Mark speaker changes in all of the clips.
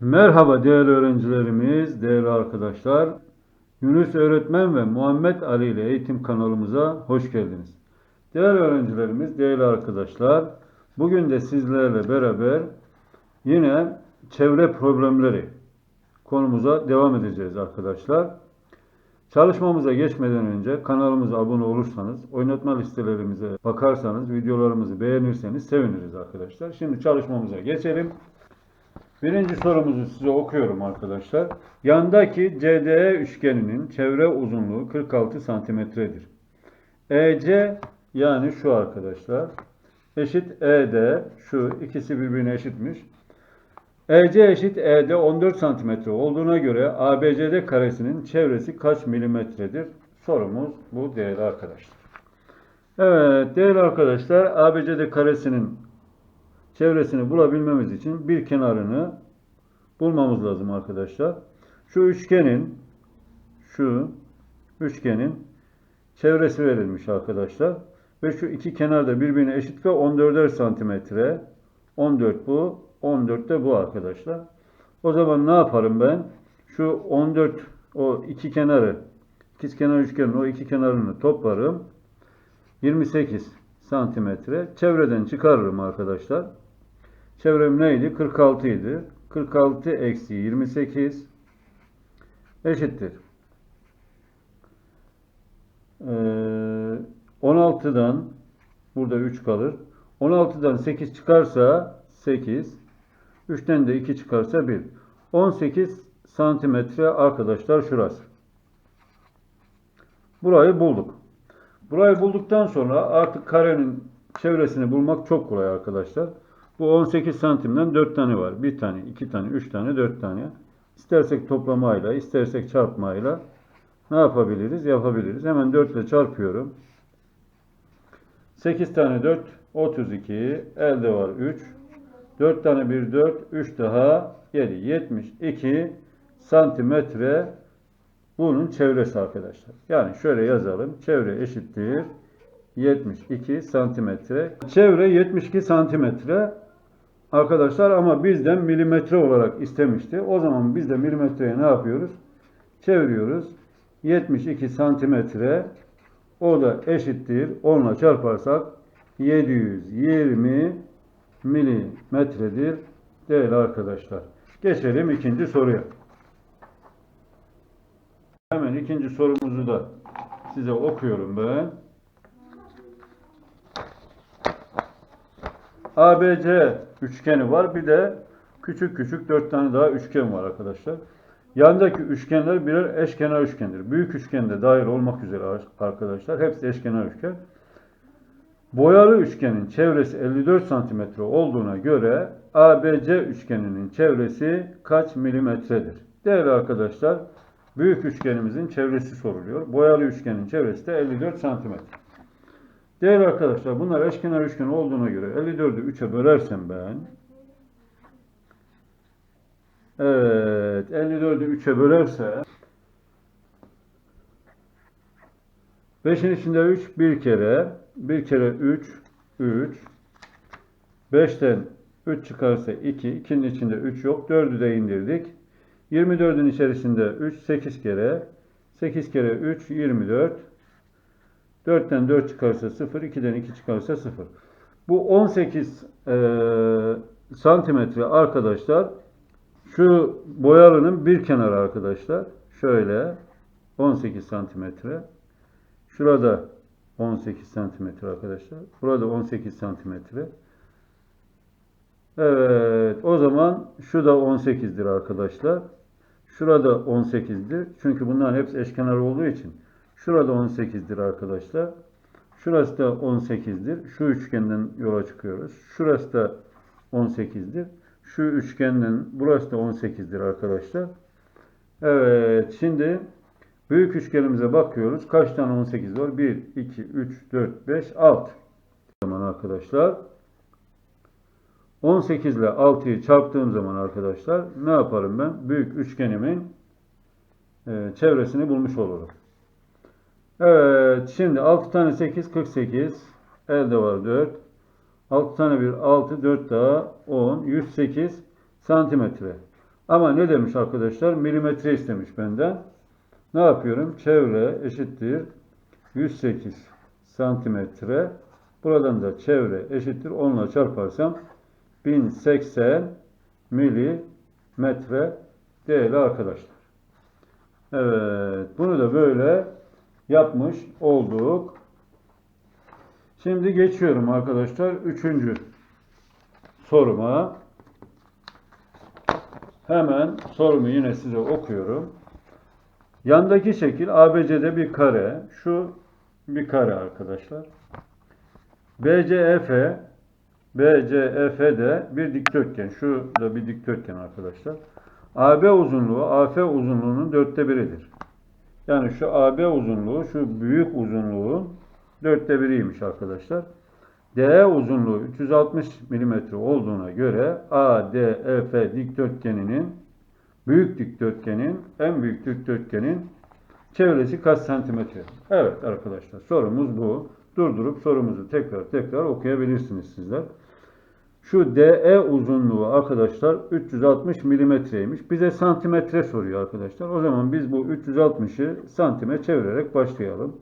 Speaker 1: Merhaba değerli öğrencilerimiz, değerli arkadaşlar. Yunus Öğretmen ve Muhammed Ali ile eğitim kanalımıza hoş geldiniz. Değerli öğrencilerimiz, değerli arkadaşlar, bugün de sizlerle beraber yine çevre problemleri konumuza devam edeceğiz arkadaşlar. Çalışmamıza geçmeden önce kanalımıza abone olursanız, oynatma listelerimize bakarsanız, videolarımızı beğenirseniz seviniriz arkadaşlar. Şimdi çalışmamıza geçelim. Birinci sorumuzu size okuyorum arkadaşlar. Yandaki CDE üçgeninin çevre uzunluğu 46 santimetredir. EC yani şu arkadaşlar eşit ED şu ikisi birbirine eşitmiş. EC eşit ED 14 santimetre olduğuna göre ABCD karesinin çevresi kaç milimetredir? Sorumuz bu değerli arkadaşlar. Evet değerli arkadaşlar ABCD karesinin çevresini bulabilmemiz için bir kenarını bulmamız lazım arkadaşlar. Şu üçgenin şu üçgenin çevresi verilmiş arkadaşlar. Ve şu iki kenar da birbirine eşit ve 14'er santimetre. 14 bu, 14 de bu arkadaşlar. O zaman ne yaparım ben? Şu 14 o iki kenarı ikizkenar üçgenin o iki kenarını toplarım. 28 santimetre. Çevreden çıkarırım arkadaşlar. Çevrem neydi? 46 idi. 46 eksi 28 eşittir. Ee, 16'dan burada 3 kalır. 16'dan 8 çıkarsa 8. 3'ten de 2 çıkarsa 1. 18 santimetre arkadaşlar şurası. Burayı bulduk. Burayı bulduktan sonra artık karenin çevresini bulmak çok kolay arkadaşlar. Bu 18 santimden 4 tane var. 1 tane, 2 tane, 3 tane, 4 tane. İstersek toplamayla, istersek çarpmayla ne yapabiliriz? Yapabiliriz. Hemen 4 ile çarpıyorum. 8 tane 4, 32. Elde var 3. 4 tane 1, 4. 3 daha 7. 72 santimetre bunun çevresi arkadaşlar. Yani şöyle yazalım. Çevre eşittir. 72 santimetre. Çevre 72 santimetre arkadaşlar ama bizden milimetre olarak istemişti. O zaman biz de milimetreye ne yapıyoruz? Çeviriyoruz. 72 santimetre o da eşittir. 10 ile çarparsak 720 milimetredir değerli arkadaşlar. Geçelim ikinci soruya. Hemen ikinci sorumuzu da size okuyorum ben. ABC üçgeni var. Bir de küçük küçük dört tane daha üçgen var arkadaşlar. Yandaki üçgenler birer eşkenar üçgendir. Büyük üçgen de dahil olmak üzere arkadaşlar. Hepsi eşkenar üçgen. Boyalı üçgenin çevresi 54 santimetre olduğuna göre ABC üçgeninin çevresi kaç milimetredir? Değerli arkadaşlar, büyük üçgenimizin çevresi soruluyor. Boyalı üçgenin çevresi de 54 santimetre. Değerli arkadaşlar bunlar eşkenar üçgen olduğuna göre 54'ü 3'e bölersem ben Evet 54'ü 3'e bölerse 5'in içinde 3 bir kere bir kere 3 3 5'ten 3 çıkarsa 2 2'nin içinde 3 yok 4'ü de indirdik. 24'ün içerisinde 3 8 kere 8 kere 3 24 4'ten 4 çıkarsa 0, 2'den 2 çıkarsa 0. Bu 18 e, santimetre arkadaşlar. Şu boyalının bir kenarı arkadaşlar. Şöyle 18 santimetre. Şurada 18 santimetre arkadaşlar. Burada 18 santimetre. Evet. O zaman şu da 18'dir arkadaşlar. Şurada 18'dir. Çünkü bunların hepsi eşkenar olduğu için. Şurada 18'dir arkadaşlar. Şurası da 18'dir. Şu üçgenden yola çıkıyoruz. Şurası da 18'dir. Şu üçgenden burası da 18'dir arkadaşlar. Evet. Şimdi büyük üçgenimize bakıyoruz. Kaç tane 18 var? 1, 2, 3, 4, 5, 6. Zaman arkadaşlar. 18 ile 6'yı çarptığım zaman arkadaşlar ne yaparım ben? Büyük üçgenimin çevresini bulmuş olurum. Evet. Şimdi 6 tane 8 48. Elde var 4. 6 tane 1 6 4 daha 10 108 santimetre. Ama ne demiş arkadaşlar? Milimetre istemiş benden. Ne yapıyorum? Çevre eşittir 108 santimetre. Buradan da çevre eşittir 10 ile çarparsam 1080 milimetre değerli arkadaşlar. Evet, bunu da böyle yapmış olduk. Şimdi geçiyorum arkadaşlar. Üçüncü soruma. Hemen sorumu yine size okuyorum. Yandaki şekil ABC'de bir kare. Şu bir kare arkadaşlar. BCEF BCEF de bir dikdörtgen. Şu da bir dikdörtgen arkadaşlar. AB uzunluğu AF uzunluğunun dörtte biridir. Yani şu AB uzunluğu şu büyük uzunluğun dörtte biriymiş arkadaşlar. DE uzunluğu 360 mm olduğuna göre ADEF dikdörtgeninin büyük dikdörtgenin en büyük dikdörtgenin çevresi kaç santimetre? Evet arkadaşlar sorumuz bu. Durdurup sorumuzu tekrar tekrar okuyabilirsiniz sizler. Şu DE uzunluğu arkadaşlar 360 milimetreymiş. Bize santimetre soruyor arkadaşlar. O zaman biz bu 360'ı santime çevirerek başlayalım.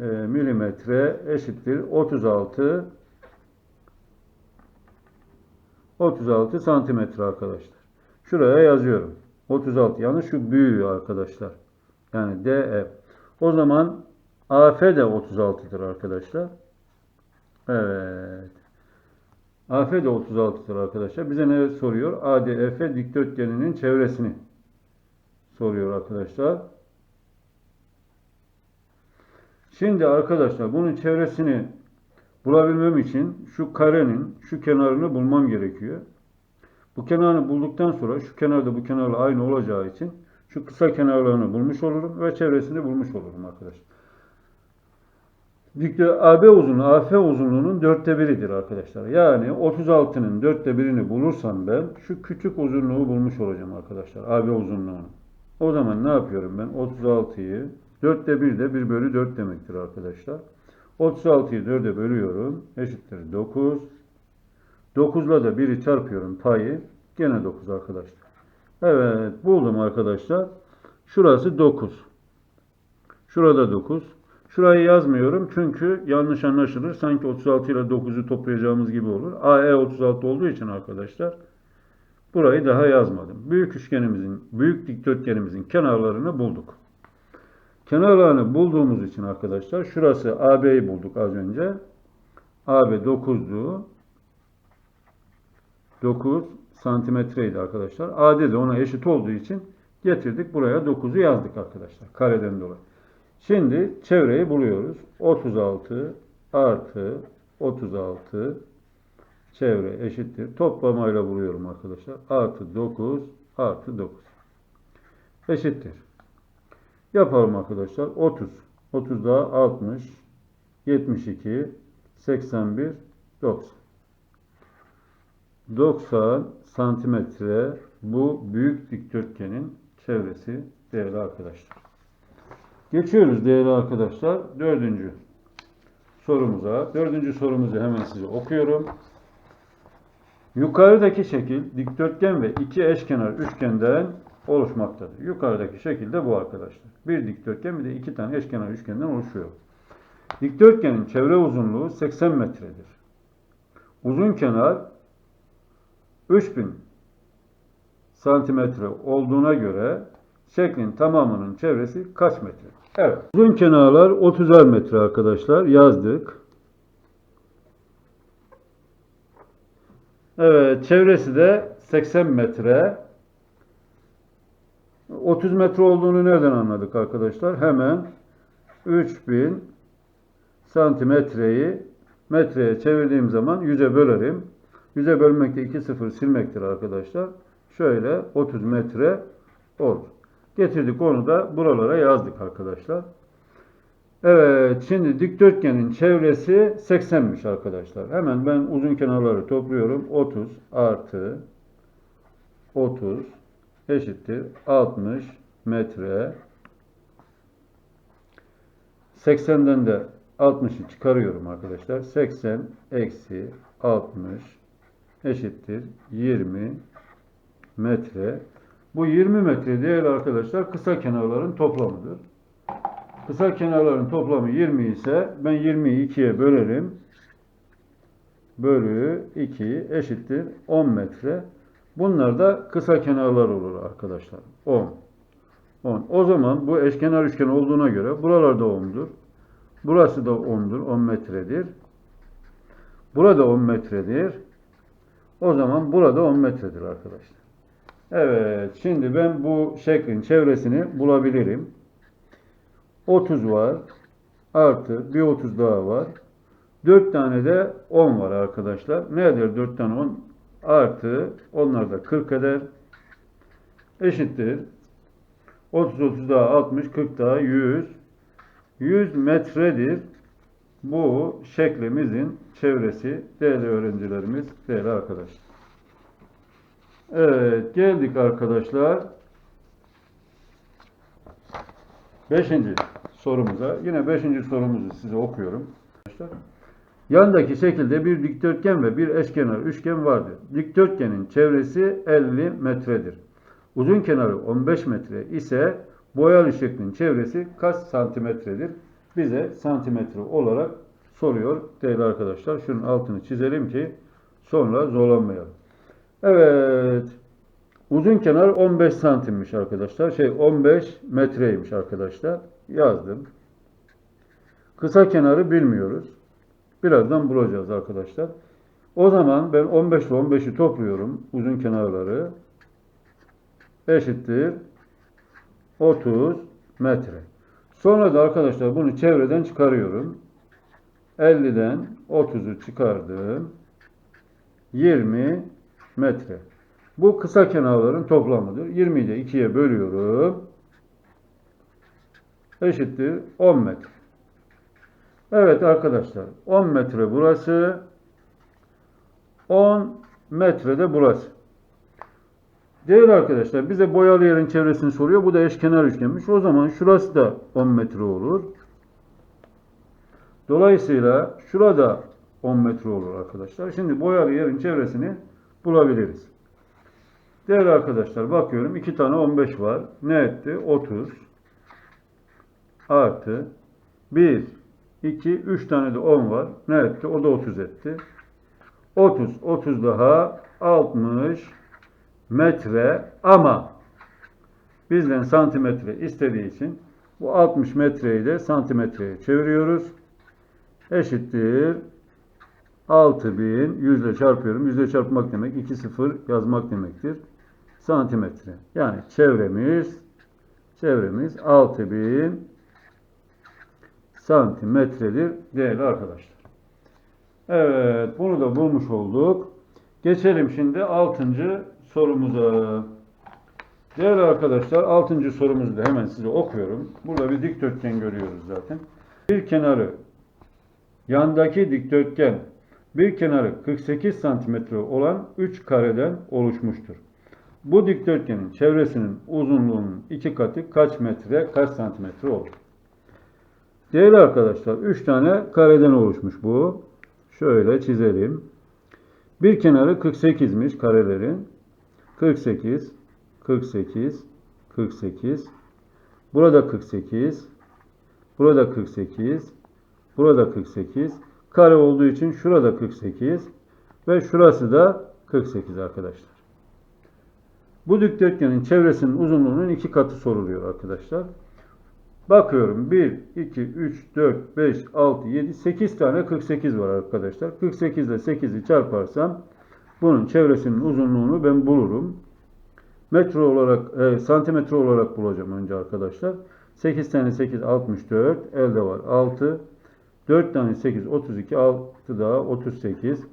Speaker 1: E, milimetre eşittir 36 36 santimetre arkadaşlar. Şuraya yazıyorum. 36 yani şu büyüğü arkadaşlar. Yani DE. O zaman AF de 36'dır arkadaşlar. Evet. AF de 36'dır arkadaşlar. Bize ne soruyor? ADF dikdörtgeninin çevresini soruyor arkadaşlar. Şimdi arkadaşlar bunun çevresini bulabilmem için şu karenin şu kenarını bulmam gerekiyor. Bu kenarını bulduktan sonra şu kenarda bu kenarla aynı olacağı için şu kısa kenarlarını bulmuş olurum ve çevresini bulmuş olurum arkadaşlar. Dikdör AB uzunluğu AF uzunluğunun dörtte biridir arkadaşlar. Yani 36'nın dörtte birini bulursam ben şu küçük uzunluğu bulmuş olacağım arkadaşlar. AB uzunluğunu. O zaman ne yapıyorum ben? 36'yı dörtte bir de 1 bölü 4 demektir arkadaşlar. 36'yı 4'e bölüyorum. Eşittir 9. 9'la da 1'i çarpıyorum payı. Gene 9 arkadaşlar. Evet buldum arkadaşlar. Şurası 9. Şurada 9. Şurayı yazmıyorum çünkü yanlış anlaşılır. Sanki 36 ile 9'u toplayacağımız gibi olur. AE 36 olduğu için arkadaşlar burayı daha yazmadım. Büyük üçgenimizin, büyük dikdörtgenimizin kenarlarını bulduk. Kenarlarını bulduğumuz için arkadaşlar şurası AB'yi bulduk az önce. AB 9'du. 9 santimetreydi arkadaşlar. AD de ona eşit olduğu için getirdik. Buraya 9'u yazdık arkadaşlar. Kareden dolayı. Şimdi çevreyi buluyoruz. 36 artı 36 çevre eşittir. Toplamayla buluyorum arkadaşlar. Artı 9 artı 9 eşittir. Yapalım arkadaşlar. 30. 30 daha 60 72 81 90 90 santimetre bu büyük dikdörtgenin çevresi değerli arkadaşlar. Geçiyoruz değerli arkadaşlar. Dördüncü sorumuza. Dördüncü sorumuzu hemen size okuyorum. Yukarıdaki şekil dikdörtgen ve iki eşkenar üçgenden oluşmaktadır. Yukarıdaki şekilde bu arkadaşlar. Bir dikdörtgen bir de iki tane eşkenar üçgenden oluşuyor. Dikdörtgenin çevre uzunluğu 80 metredir. Uzun kenar 3000 santimetre olduğuna göre şeklin tamamının çevresi kaç metre? Evet. Uzun kenarlar 30'ar metre arkadaşlar. Yazdık. Evet. Çevresi de 80 metre. 30 metre olduğunu nereden anladık arkadaşlar? Hemen 3000 santimetreyi metreye çevirdiğim zaman 100'e bölerim. 100'e bölmekte 2 sıfır silmektir arkadaşlar. Şöyle 30 metre olur. Getirdik onu da buralara yazdık arkadaşlar. Evet şimdi dikdörtgenin çevresi 80'miş arkadaşlar. Hemen ben uzun kenarları topluyorum. 30 artı 30 eşittir 60 metre. 80'den de 60'ı çıkarıyorum arkadaşlar. 80 eksi 60 eşittir 20 metre. Bu 20 metre değerli arkadaşlar kısa kenarların toplamıdır. Kısa kenarların toplamı 20 ise ben 20'yi 2'ye bölerim. Bölü 2 eşittir 10 metre. Bunlar da kısa kenarlar olur arkadaşlar. 10. 10. O zaman bu eşkenar üçgen olduğuna göre buralarda 10'dur. Burası da 10'dur. 10 metredir. Burada 10 metredir. O zaman burada 10 metredir arkadaşlar. Evet. Şimdi ben bu şeklin çevresini bulabilirim. 30 var. Artı bir 30 daha var. 4 tane de 10 var arkadaşlar. Nedir 4 tane 10? Artı onlar da 40 eder. Eşittir. 30 30 daha 60 40 daha 100. 100 metredir. Bu şeklimizin çevresi değerli öğrencilerimiz, değerli arkadaşlar. Evet, geldik arkadaşlar. Beşinci sorumuza. Yine beşinci sorumuzu size okuyorum. Arkadaşlar. Yandaki şekilde bir dikdörtgen ve bir eşkenar üçgen vardır. Dikdörtgenin çevresi 50 metredir. Uzun kenarı 15 metre ise boyalı şeklin çevresi kaç santimetredir? Bize santimetre olarak soruyor değerli arkadaşlar. Şunun altını çizelim ki sonra zorlanmayalım. Evet. Uzun kenar 15 santimmiş arkadaşlar. Şey 15 metreymiş arkadaşlar. Yazdım. Kısa kenarı bilmiyoruz. Birazdan bulacağız arkadaşlar. O zaman ben 15 ile 15'i topluyorum. Uzun kenarları. Eşittir. 30 metre. Sonra da arkadaşlar bunu çevreden çıkarıyorum. 50'den 30'u çıkardım. 20 metre. Bu kısa kenarların toplamıdır. 20'yi de 2'ye bölüyorum. Eşittir 10 metre. Evet arkadaşlar 10 metre burası. 10 metre de burası. Değerli arkadaşlar bize boyalı yerin çevresini soruyor. Bu da eşkenar üçgenmiş. O zaman şurası da 10 metre olur. Dolayısıyla şurada 10 metre olur arkadaşlar. Şimdi boyalı yerin çevresini bulabiliriz. Değerli arkadaşlar bakıyorum 2 tane 15 var. Ne etti? 30 artı 1 2 3 tane de 10 var. Ne etti? O da 30 etti. 30 30 daha 60 metre ama bizden santimetre istediği için bu 60 metreyi de santimetreye çeviriyoruz. Eşittir 6000 yüzle çarpıyorum. Yüzle çarpmak demek 2 sıfır yazmak demektir. Santimetre. Yani çevremiz çevremiz 6000 santimetredir değerli arkadaşlar. Evet bunu da bulmuş olduk. Geçelim şimdi 6. sorumuza. Değerli arkadaşlar 6. sorumuzu da hemen size okuyorum. Burada bir dikdörtgen görüyoruz zaten. Bir kenarı yandaki dikdörtgen bir kenarı 48 santimetre olan 3 kareden oluşmuştur. Bu dikdörtgenin çevresinin uzunluğunun iki katı kaç metre, kaç santimetre olur? Değerli arkadaşlar 3 tane kareden oluşmuş bu. Şöyle çizelim. Bir kenarı 48'miş karelerin. 48, 48, 48. Burada 48, burada 48, burada 48. Kare olduğu için şurada 48 ve şurası da 48 arkadaşlar. Bu dikdörtgenin çevresinin uzunluğunun iki katı soruluyor arkadaşlar. Bakıyorum 1, 2, 3, 4, 5, 6, 7, 8 tane 48 var arkadaşlar. 48 ile 8'i çarparsam bunun çevresinin uzunluğunu ben bulurum. Metre olarak, e, santimetre olarak bulacağım önce arkadaşlar. 8 tane 8, 64. Elde var 6. 4 tane 8, 32. 6 daha 38.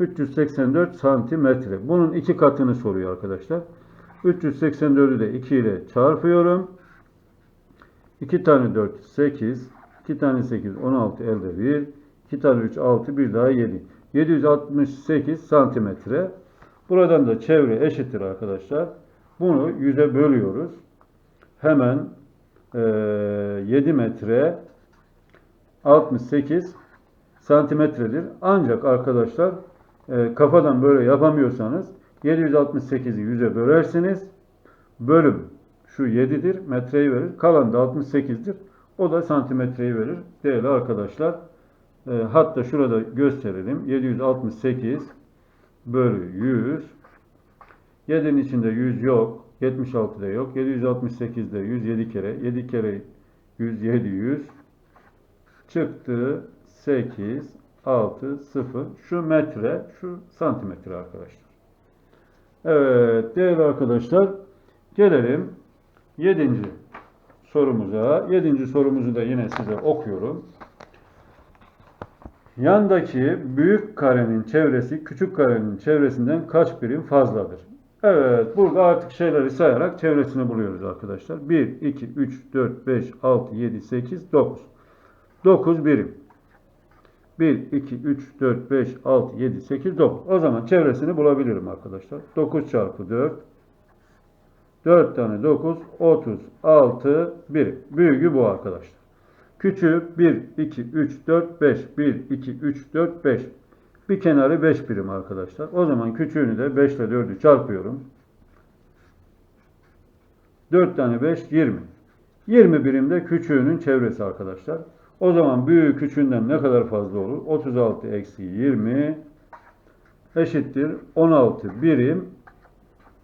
Speaker 1: 384 santimetre. Bunun iki katını soruyor arkadaşlar. 384'ü de 2 ile çarpıyorum. 2 tane 4 8, 2 tane 8 16 elde 1, 2 tane 3 6 bir daha 7. 768 santimetre. Buradan da çevre eşittir arkadaşlar. Bunu 100'e bölüyoruz. Hemen e, 7 metre 68 santimetredir. Ancak arkadaşlar e, kafadan böyle yapamıyorsanız 768'i 100'e bölersiniz. Bölüm şu 7'dir. Metreyi verir. Kalan da 68'dir. O da santimetreyi verir. Değerli arkadaşlar. e, hatta şurada gösterelim. 768 bölü 100. 7'nin içinde 100 yok. 76'da yok. 768'de 107 kere. 7 kere 100 700. Çıktı 8 6 0. Şu metre, şu santimetre arkadaşlar. Evet değerli arkadaşlar gelelim 7. sorumuza. 7. sorumuzu da yine size okuyorum. Yandaki büyük karenin çevresi küçük karenin çevresinden kaç birim fazladır? Evet, burada artık şeyleri sayarak çevresini buluyoruz arkadaşlar. 1, 2, 3, 4, 5, 6, 7, 8, 9. 9 birim. 1, 2, 3, 4, 5, 6, 7, 8, 9. O zaman çevresini bulabilirim arkadaşlar. 9 çarpı 4. 4 tane 9, 36 birim. Büyüğü bu arkadaşlar. Küçüğü 1, 2, 3, 4, 5. 1, 2, 3, 4, 5. Bir kenarı 5 birim arkadaşlar. O zaman küçüğünü de 5 ile 4'ü çarpıyorum. 4 tane 5, 20. 20 birim de küçüğünün çevresi arkadaşlar. O zaman büyüğü küçüğünden ne kadar fazla olur? 36 eksi 20 eşittir 16 birim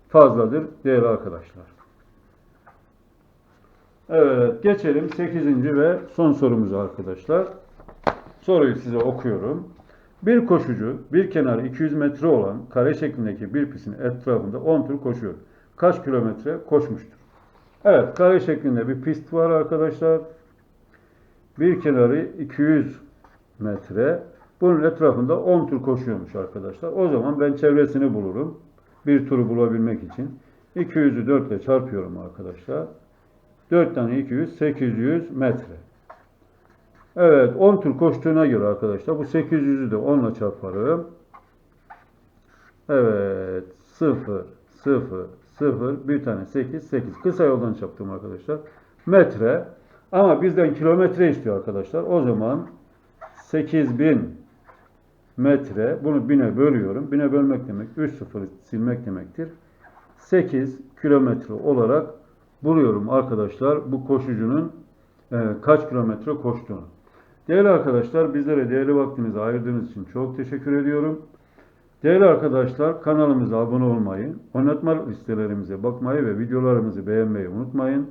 Speaker 1: fazladır değerli arkadaşlar. Evet geçelim 8. ve son sorumuza arkadaşlar. Soruyu size okuyorum. Bir koşucu bir kenarı 200 metre olan kare şeklindeki bir pistin etrafında 10 tur koşuyor. Kaç kilometre koşmuştur? Evet kare şeklinde bir pist var arkadaşlar. Bir kenarı 200 metre. Bunun etrafında 10 tur koşuyormuş arkadaşlar. O zaman ben çevresini bulurum. Bir turu bulabilmek için. 200'ü 4 ile çarpıyorum arkadaşlar. 4 tane 200, 800 metre. Evet 10 tur koştuğuna göre arkadaşlar bu 800'ü de 10 ile çarparım. Evet 0, 0, 0, bir tane 8, 8. Kısa yoldan çarptım arkadaşlar. Metre. Ama bizden kilometre istiyor arkadaşlar. O zaman 8000 metre. Bunu 1000'e bölüyorum. 1000'e bölmek demek 3 sıfır silmek demektir. 8 kilometre olarak buluyorum arkadaşlar bu koşucunun e, kaç kilometre koştuğunu. Değerli arkadaşlar bizlere değerli vaktinizi ayırdığınız için çok teşekkür ediyorum. Değerli arkadaşlar kanalımıza abone olmayı, oynatma listelerimize bakmayı ve videolarımızı beğenmeyi unutmayın.